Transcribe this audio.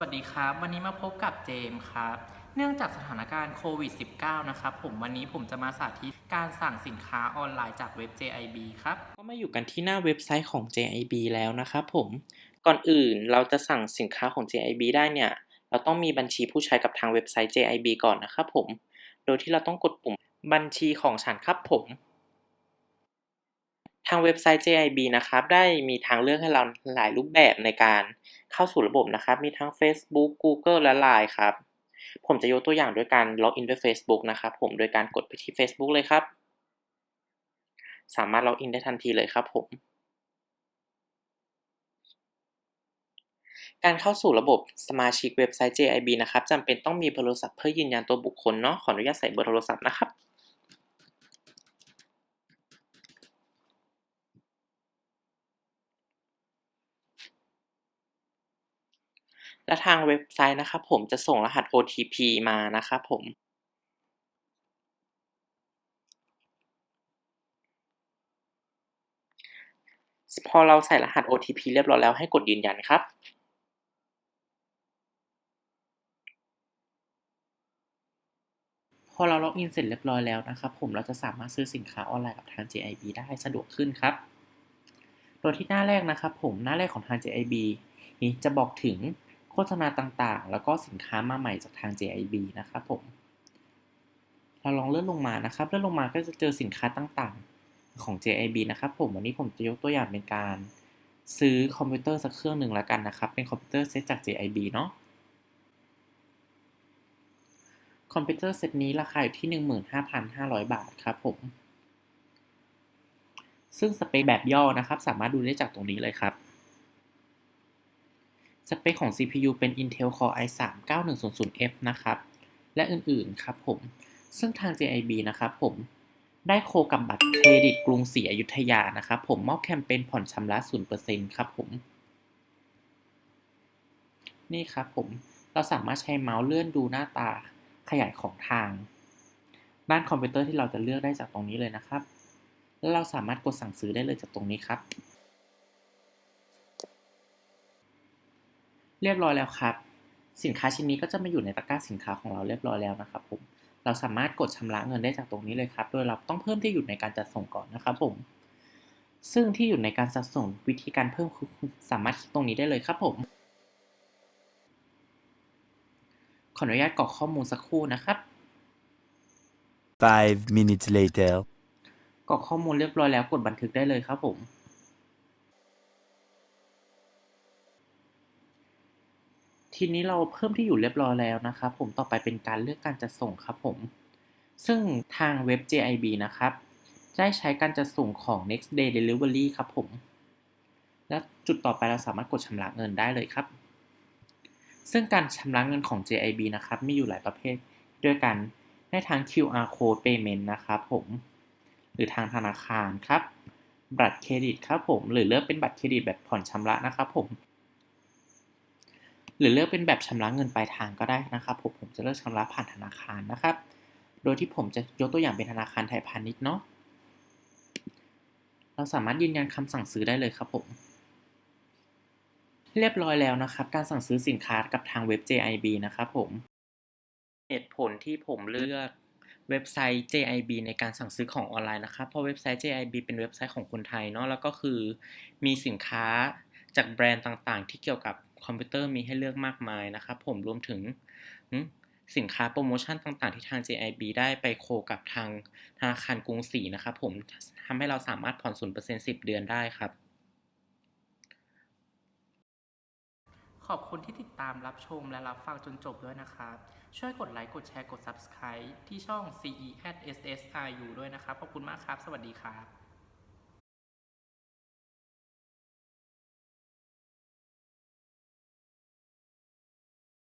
สวัสดีครับ วันนี้มาพบกับเจมส์ครับ เนื่องจากสถานการณ์โควิด -19 นะครับผมวันนี้ผมจะมาสาธิตการสั่งสินค้าออนไลน์จากเว็บ JIB ครับ ก็มาอยู่กันที่หน้าเว็บไซต์ของ JIB แล้วนะครับผมก่อนอื่นเราจะสั่งสินค้าของ JIB ได้เนี่ย เราต้องมีบัญชีผู้ใช้กับทางเว็บไซต์ JIB ก่อนนะครับผม โดยที่เราต้องกดปุ่มบัญชีของฉันครับผม ทางเว็บไซต์ JIB นะครับ ได้มีทางเลือกให้เราหลายรูปแบบในการเข้าสู่ระบบนะครับ มีทั้ง Facebook Google และ Line ครับ ผมจะยกตัวอย่างด้วยการล็อกอินด้วย Facebook นะครับ ผมโดยการกดไปที่ Facebook เลยครับ สามารถล็อกอินได้ทันทีเลยครับผม การเข้าสู่ระบบสมาชิกเว็บไซต์ JIB นะครับจำเป็นต้องมีเบอร์โทรศัพท์เพื่อยืนยันตัวบุคคลเนาะ ขออนุญาตใส่เบอร์โทรศัพท์นะครับ และทางเว็บไซต์นะครับผมจะส่งรหัส OTP มานะครับผมพอเราใส่รหัส OTP เรียบร้อยแล้วให้กดยืนยันครับ พอเราล็อกอินเสร็จเรียบร้อยแล้วนะครับ ผมเราจะสามารถซื้อสินค้าออนไลน์กับทาง JIB ได้สะดวกขึ้นครับ โดยที่หน้าแรกนะครับ ผมหน้าแรกของทาง JIB นี้จะบอกถึง ฆษณาต่างๆ แล้วก็สินค้ามาใหม่จากทาง JIB นะครับผม เราลองเลื่อนลงมานะครับ เลื่อนลงมาก็จะเจอสินค้าต่างๆของ JIB นะครับผม วันนี้ผมจะยกตัวอย่างเป็นการซื้อคอมพิวเตอร์สักเครื่องหนึ่งแล้วกันนะครับ เป็นคอมพิวเตอร์เซตจาก JIB เนาะ คอมพิวเตอร์เซตนี้ราคาอยู่ที่ 15,500 บาทครับผม ซึ่งสเปคแบบย่อนะครับ สามารถดูได้จากตรงนี้เลยครับ สเปคของ CPU เป็น Intel Core i3 9100F นะครับ และอื่นๆครับผม ซึ่งทาง JIB นะครับผม ได้โคกับบัตรเครดิตกรุงศรีอยุธยานะครับผมมอบแคมเปญผ่อนชำระ 0%ครับผม นี่ครับผม เราสามารถใช้เมาส์เลื่อนดูหน้าตาขยายของทาง ด้านคอมพิวเตอร์ที่เราจะเลือกได้จากตรงนี้เลยนะครับ แล้วเราสามารถกดสั่งซื้อได้เลยจากตรงนี้ครับ เรียบร้อยแล้วครับ สินค้าชิ้นนี้ก็จะมาอยู่ในตะกร้าสินค้าของเราเรียบร้อยแล้วนะครับผม เราสามารถกดชำระเงินได้จากตรงนี้เลยครับ โดยเราต้องเพิ่มที่อยู่ในการจัดส่งก่อนนะครับผม ซึ่งที่อยู่ในการจัดส่งวิธีการเพิ่มคือสามารถคลิกตรงนี้ได้เลยครับผม ขออนุญาตกรอกข้อมูลสักครู่นะครับ Five minutes later. กรอกข้อมูลเรียบร้อยแล้วกดบันทึกได้เลยครับผม ทีนี้เราเพิ่มที่อยู่เรียบร้อยแล้วนะครับผมต่อไปเป็นการเลือกการจัดส่งครับผม ซึ่งทางเว็บ JIB นะครับได้ใช้การจัดส่งของ next day delivery ครับผม และจุดต่อไปเราสามารถกดชำระเงินได้เลยครับ ซึ่งการชำระเงินของ JIB นะครับมีอยู่หลายประเภทด้วยกันได้ทั้ง QR code payment นะครับผม หรือทางธนาคารครับ บัตรเครดิตครับผม หรือเลือกเป็นบัตรเครดิตแบบผ่อนชำระนะครับผม หรือเลือกเป็นแบบชำระเงินปลายทางก็ได้นะครับผมผมจะเลือกชำระผ่านธนาคารนะครับ โดยที่ผมจะยกตัวอย่างเป็นธนาคารไทยพาณิชย์เนาะเราสามารถยืนยันคำสั่งซื้อได้เลยครับผมเรียบร้อยแล้วนะครับ การสั่งซื้อสินค้ากับทางเว็บ JIB นะครับผมเหตุผลที่ผมเลือกเว็บไซต์ JIB ในการสั่งซื้อของออนไลน์นะครับ เพราะเว็บไซต์ JIB เป็นเว็บไซต์ของคนไทยเนาะ แล้วก็คือมีสินค้าจากแบรนด์ต่างๆ ที่เกี่ยวกับ คอมพิวเตอร์มีให้เลือกมากมายนะครับผมรวมถึงสินค้าโปรโมชั่นต่างๆ ที่ทาง JIB ได้ไปโคกับทางธนาคารกรุงศรีนะครับผมทำให้เราสามารถผ่อน0% 10เดือนได้ครับ ขอบคุณที่ติดตามรับชมและรับฟังจนจบด้วยนะครับ ช่วยกดไลค์กดแชร์กด Subscribe ที่ช่อง CE at SSRU ด้วยนะครับ ขอบคุณมากครับ สวัสดีครับ